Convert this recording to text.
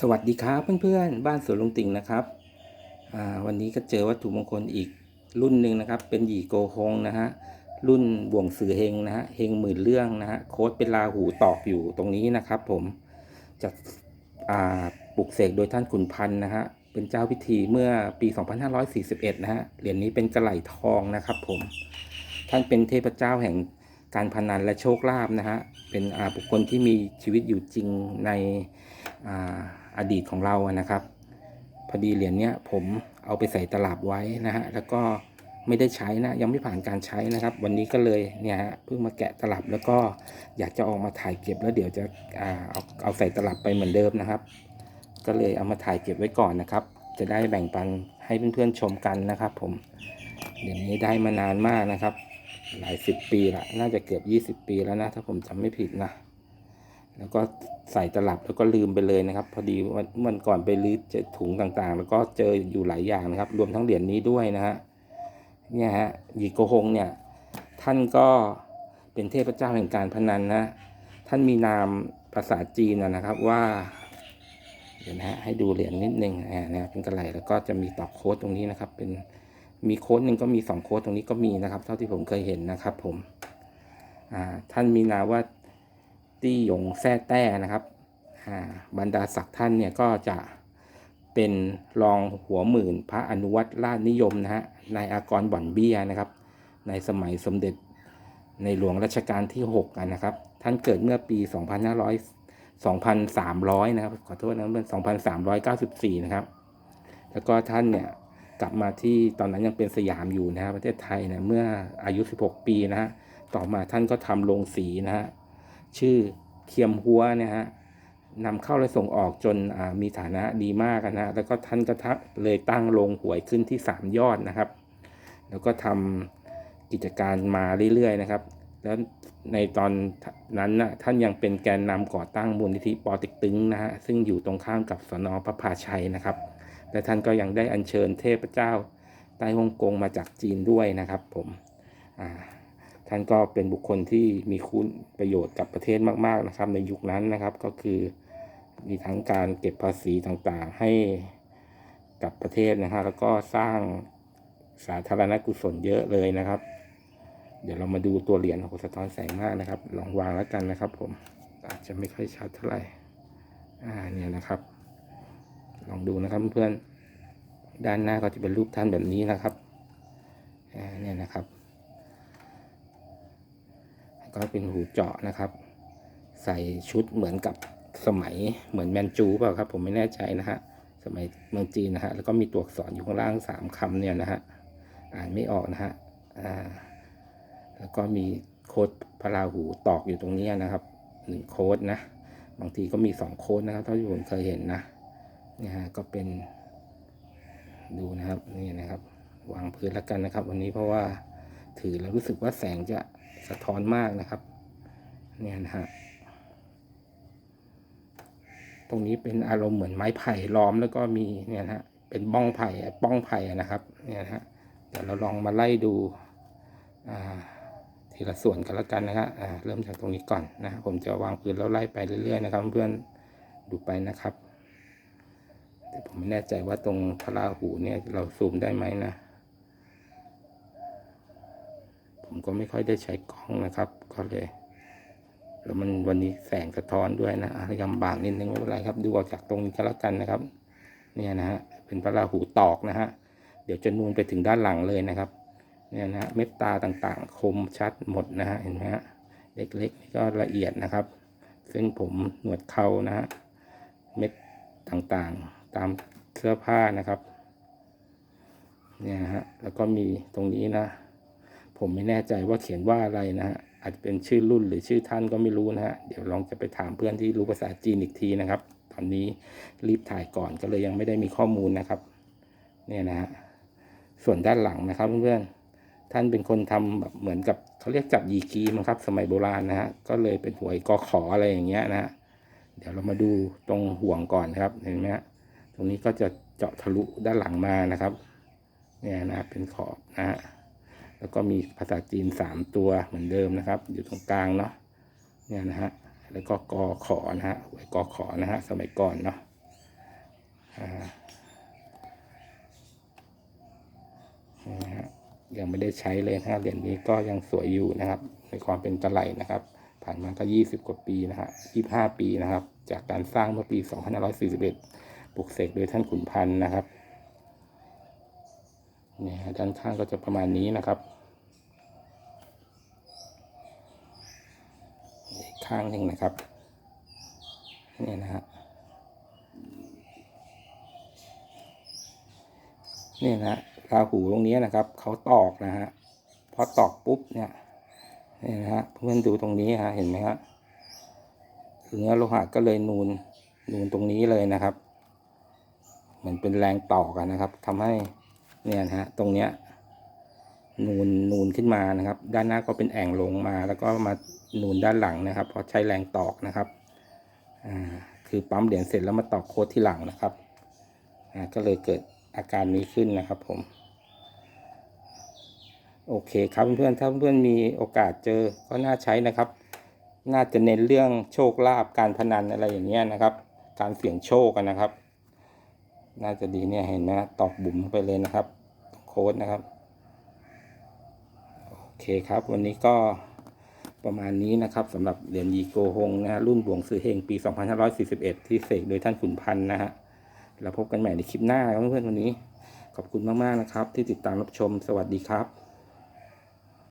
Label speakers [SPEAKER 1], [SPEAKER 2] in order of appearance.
[SPEAKER 1] สวัสดีครับเพื่อนๆ บ้านสวนลุงติ่งนะครับ วันนี้ก็เจอวัตถุมงคลอีกรุ่นหนึ่งนะครับ เป็นหยี่โกฮงนะฮะรุ่นบ่วงสือเฮงนะฮะเฮงหมื่นเรื่องนะฮะโค้ดเป็นลาหูตอกอยู่ตรงนี้นะครับ ผมจากอ่าปลุกเสกโดยท่านขุนพันธ์นะฮะเป็นเจ้าพิธีเมื่อปี 2541 นะฮะเหรียญนี้เป็นกระไหลทองนะครับผมท่านเป็นเทพเจ้าแห่งการพนันและโชคลาภนะฮะเป็นอาบุคคลที่มีชีวิตอยู่จริงใน อดีตของเรานะครับ พอดีเหรียญเนี้ยผมเอาไปใส่ตลับไว้นะฮะแล้วก็ไม่ได้ใช้นะยังไม่ผ่านการใช้นะครับ วันนี้ก็เลยเนี่ยฮะเพิ่งมาแกะตลับแล้วก็อยากจะออกมาถ่ายเก็บแล้วเดี๋ยวจะอ่าเอาเอาใส่ตลับไปเหมือนเดิมนะครับ ก็เลยเอามาถ่ายเก็บไว้ก่อนนะครับ จะได้แบ่งปันให้เพื่อนๆชมกันนะครับ ผมเหรียญนี้ได้มานานมากนะครับ หลายสิบปีละน่าจะเกือบยี่สิบปีแล้วนะ ถ้าผมจำไม่ผิดนะ แล้วก็ใส่ตลับแล้วก็ลืมไปเลยนะครับ พอดีวันก่อนไปรื้อเจอถุงต่างๆ แล้วก็เจออยู่หลายอย่างนะครับ รวมทั้งเหรียญนี้ด้วยนะฮะเนี่ยฮะหยีโกฮงเนี่ยท่านก็เป็นเทพเจ้าแห่งการพนันนะท่านมีนามภาษาจีนนะนะครับว่าเดี๋ยวนะฮะให้ดูเหรียญนิดนึงอ่านะเป็นกระไหลแล้วก็จะมีตอกโค้ดตรงนี้นะครับ เป็นมีโค้ดหนึ่งก็มีสองโค้ดตรงนี้ก็มีนะครับ เท่าที่ผมเคยเห็นนะครับ ผมอ่าท่านมีนามว่า ตี้หยงแซ่แต้นะครับอ่าบรรดาศักดิ์ท่านเนี่ยก็จะเป็นรองหัวหมื่นพระอนุวัตรราชนิยมนะฮะนายอากรบ่อนเบี้ยนะครับ ในสมัยสมเด็จในหลวงรัชกาลที่6กันนะครับ ท่านเกิดเมื่อปี 2500 2,300 นะครับ ขอโทษนะเป็น2,394 นะครับ แล้วก็ท่านเนี่ยกลับมาที่ตอนนั้นยังเป็นสยามอยู่นะฮะประเทศไทยเนี่ยเมื่ออายุ 16 ปีนะฮะต่อมาท่านก็ทำโรงสีนะฮะ ชื่อเคียมหัวนี่ยฮะนำเข้าและส่งออกจนมีฐานะดีมากนะฮะแล้วก็ท่านก็ทะเลยตั้งโรงหวยขึ้นที่ 3 ยอดนะครับ แล้วก็ทำกิจการมาเรื่อยๆนะครับ แล้วในตอนนั้นนะท่านยังเป็นแกนนำก่อตั้งมูลนิธิปอติกตึงนะฮะซึ่งอยู่ตรงข้ามกับสนพระพาชัยนะครับ และท่านก็ยังได้อัญเชิญเทพเจ้าใต้ฮ่องกงมาจากจีนด้วยนะครับผมอ่า ท่านก็เป็นบุคคลที่มีคุณประโยชน์กับประเทศมาก ๆนะครับ ในยุคนั้นนะครับก็คือมีทั้งการเก็บภาษีต่างๆ ให้กับประเทศนะฮะแล้วก็สร้างสาธารณกุศลเยอะเลยนะครับ เดี๋ยวเรามาดูตัวเหรียญของสะท้อนแสงมากนะครับ ลองวางแล้วกันนะครับ ผมอาจจะไม่ค่อยชัดเท่าไหร่อ่าเนี่ยนะครับ ลองดูนะครับเพื่อนด้านหน้าก็จะเป็นรูปท่านแบบนี้นะครับอ่าเนี่ยนะครับ ก็เป็นหูเจาะนะครับ ใส่ชุดเหมือนกับสมัยเหมือนแมนจูเปล่าครับผมไม่แน่ใจนะฮะสมัยเมืองจีนนะฮะแล้วก็มีตัวอักษรอยู่ข้างล่างสามคำเนี่ยนะฮะอ่านไม่ออกนะฮะอ่าแล้วก็มีโค้ดพระราหูตอกอยู่ตรงนี้นะครับหนึ่งโค้ดนะบางทีก็มีสองโค้ดนะครับเท่าที่ผมเคยเห็นนะนี่ฮะก็เป็นดูนะครับนี่นะครับ วางพื้นแล้วกันนะครับ วันนี้เพราะว่า ถือแล้วรู้สึกว่าแสงจะสะท้อนมากนะครับ เนี่ยนะฮะ ตรงนี้เป็นอารมณ์เหมือนไม้ไผ่ล้อมแล้วก็มีเนี่ยนะฮะ เป็นบ้องไผ่ป้องไผ่นะครับ เนี่ยนะฮะ เดี๋ยวเราลองมาไล่ดูทีละส่วนกันแล้วกันนะครับเริ่มจากตรงนี้ก่อนนะ ผมจะวางพื้นแล้วไล่ไปเรื่อยๆนะครับ เพื่อนดูไปนะครับแต่ผมไม่แน่ใจว่าตรงพระราหูเนี่ยเราซูมได้ไหมนะ ผมก็ไม่ค่อยได้ใช้กล้องนะครับ ก็เลย แล้วมันวันนี้แสงสะท้อนด้วยนะอะยำบากนิดนึงไม่เป็นไรครับ ดูออกจากตรงนี้ก็แล้วกันนะครับ เนี่ยนะฮะเป็นพระราหูตอกนะฮะเดี๋ยวจะนูนไปถึงด้านหลังเลยนะครับ เนี่ยนะฮะเม็ดตาต่างๆ คมชัดหมดนะฮะเห็นไหมฮะเล็กๆนี่ก็ละเอียดนะครับ ซึ่งผมหนวดเข่านะฮะเม็ดต่างๆตามเสื้อผ้านะครับ เนี่ยฮะแล้วก็มีตรงนี้นะ ผมไม่แน่ใจว่าเขียนว่าอะไรนะฮะอาจจะเป็นชื่อรุ่นหรือชื่อท่านก็ไม่รู้นะฮะเดี๋ยวลองจะไปถามเพื่อนที่รู้ภาษาจีนอีกทีนะครับ ตอนนี้รีบถ่ายก่อนก็เลยยังไม่ได้มีข้อมูลนะครับ เนี่ยนะฮะส่วนด้านหลังนะครับเพื่อนๆท่านเป็นคนทำแบบเหมือนกับเขาเรียกจับยีกีมั้งครับ สมัยโบราณนะฮะก็เลยเป็นหวยกอขออะไรอย่างเงี้ยนะฮะเดี๋ยวเรามาดูตรงห่วงก่อนครับเห็นไหมฮะตรงนี้ก็จะเจาะทะลุด้านหลังมานะครับ เนี่ยนะเป็นขอบนะฮะ แล้วก็มีภาษาจีนสามตัวเหมือนเดิมนะครับ อยู่ตรงกลางเนาะเนี่ยนะฮะแล้วก็กอขอนะฮะหวยกอขอนะฮะสมัยก่อนเนาะนี่นะฮะยังไม่ได้ใช้เลยนะฮะเหรียญนี้ก็ยังสวยอยู่นะครับ ในความเป็นตะไลนะครับ ผ่านมาก็ยี่สิบกว่าปีนะฮะยี่ห้าปีนะครับ จากการสร้างเมื่อปีสองพันห้าร้อยสี่สิบเอ็ดปลุกเสกโดยท่านขุนพันธ์นะครับเนี่ยฮะด้านข้างก็จะประมาณนี้นะครับ อีก ข้างหนึ่งนะครับเนี่ยนะฮะเนี่ยนะราหูตรงนี้นะครับเขาตอกนะฮะพอตอกปุ๊บเนี่ยเนี่ยนะฮะเพื่อนดูตรงนี้ฮะเห็นไหมฮะเนื้อโลหะก็เลยนูนนูนตรงนี้เลยนะครับ เหมือนเป็นแรงตอกอะนะครับทำให้เนี่ยนะฮะตรงเนี้ย นูนนูนขึ้นมานะครับ ด้านหน้าก็เป็นแอ่งลงมา แล้วก็มานูนด้านหลังนะครับ เพราะใช้แรงตอกนะครับคือปั๊มเหรียญเสร็จแล้วมาตอกโค้ดที่หลังนะครับก็เลยเกิดอาการนี้ขึ้นนะครับผม โอเคครับเพื่อนๆถ้าเพื่อนมีโอกาสเจอก็น่าใช้นะครับ น่าจะเน้นเรื่องโชคลาภการพนันอะไรอย่างเงี้ยนะครับ การเสี่ยงโชคกันนะครับ น่าจะดีเนี่ยเห็นไหมฮะตอกบุ๋มไปเลยนะครับ โค้ดนะครับ เคครับ วันนี้ก็ประมาณนี้นะครับสำหรับเหรียญยีโกฮงนะฮะรุ่นบวงซื้อเฮงปี 2541 ที่เสกโดยท่านขุนพันธ์นะฮะเราพบกันใหม่ในคลิปหน้าครับเพื่อนๆวันนี้ ขอบคุณมากๆนะครับ ที่ติดตามรับชมสวัสดีครับ